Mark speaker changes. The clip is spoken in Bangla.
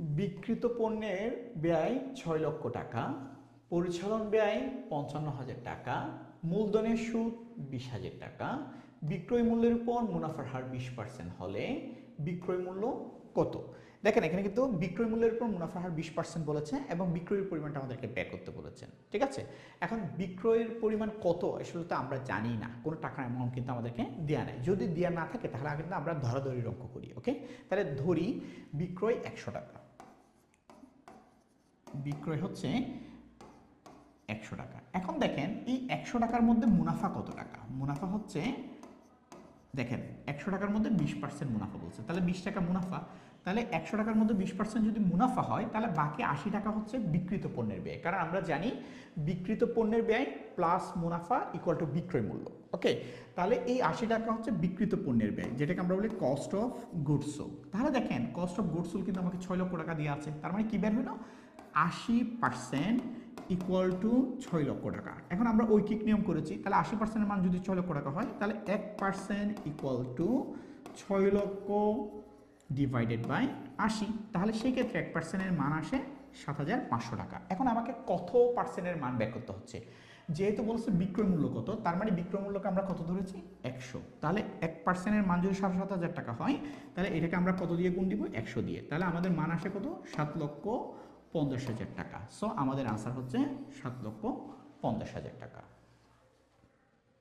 Speaker 1: বিক্রিত পণ্যের ব্যয় ছয় লক্ষ টাকা, পরিচালন ব্যয় পঞ্চান্ন হাজার টাকা, মূলধনের সুদ বিশ হাজার টাকা, বিক্রয় মূল্যের উপর মুনাফার হার বিশ পার্সেন্ট হলে বিক্রয় মূল্য কত? দেখেন, এখানে কিন্তু বিক্রয় মূল্যের উপর মুনাফার হার বিশ পার্সেন্ট বলেছে এবং বিক্রয়ের পরিমাণটা আমাদেরকে ব্যয় করতে বলেছেন ঠিক আছে? এখন বিক্রয়ের পরিমাণ কত আসলে তো আমরা জানি না, কোনো টাকার অ্যামাউন্ট কিন্তু আমাদেরকে দেওয়া নেই। যদি দেওয়া না থাকে, তাহলে কিন্তু আমরা ধরাধরির অঙ্ক করি ওকে তাহলে ধরি বিক্রয় একশো টাকা বিক্রয় হচ্ছে একশো টাকা। এখন দেখেন, এই একশো টাকার মধ্যে মুনাফা কত টাকা? মুনাফা হচ্ছে দেখেন, একশো টাকার মধ্যে বিশ পার্সেন্ট মুনাফা বলছে। তাহলে বিশ টাকা মুনাফা, তাহলে একশো টাকার মধ্যে বিশ পার্সেন্ট যদি মুনাফা হয়, তাহলে বাকি আশি টাকা হচ্ছে বিক্রিত পণ্যের ব্যয়। কারণ আমরা জানি বিক্রিত পণ্যের ব্যয় প্লাস মুনাফা ইকুয়াল টু বিক্রয় মূল্য। ওকে তাহলে এই আশি টাকা হচ্ছে বিক্রিত পণ্যের ব্যয়, যেটাকে আমরা বলি কস্ট অফ গুডস তাহলে দেখেন কস্ট অফ গুডস সোল কিন্তু আমাকে ছয় লক্ষ টাকা দিয়ে আছে। তার মানে কি বের হলো? আশি পার্সেন্ট ইকুয়াল টু ছয় লক্ষ টাকা। এখন আমরা ঐকিক নিয়ম করেছি, তাহলে আশি পার্সেন্টের মান যদি ছয় লক্ষ টাকা হয়, তাহলে এক পার্সেন্ট ইকুয়াল টু ছয় লক্ষ ডিভাইডেড বাই আশি। তাহলে সেই ক্ষেত্রে এক পার্সেন্টের মান আসে সাত হাজার পাঁচশো টাকা। এখন আমাকে কত পার্সেন্টের মান ব্যাক করতে হচ্ছে? যেহেতু বলছে বিক্রয় মূল্য কত, তার মানে বিক্রয় মূল্যকে আমরা কত ধরেছি? একশো। তাহলে এক পার্সেন্টের মান যদি সাত সাত হাজার টাকা হয়, তাহলে এটাকে আমরা কত দিয়ে গুণ দিব? একশো দিয়ে। তাহলে আমাদের মান আসে কত? সাত লক্ষ পঞ্চাশ হাজার টাকা। সো আমাদের আনসার হচ্ছে সাত লক্ষ পঞ্চাশ হাজার টাকা।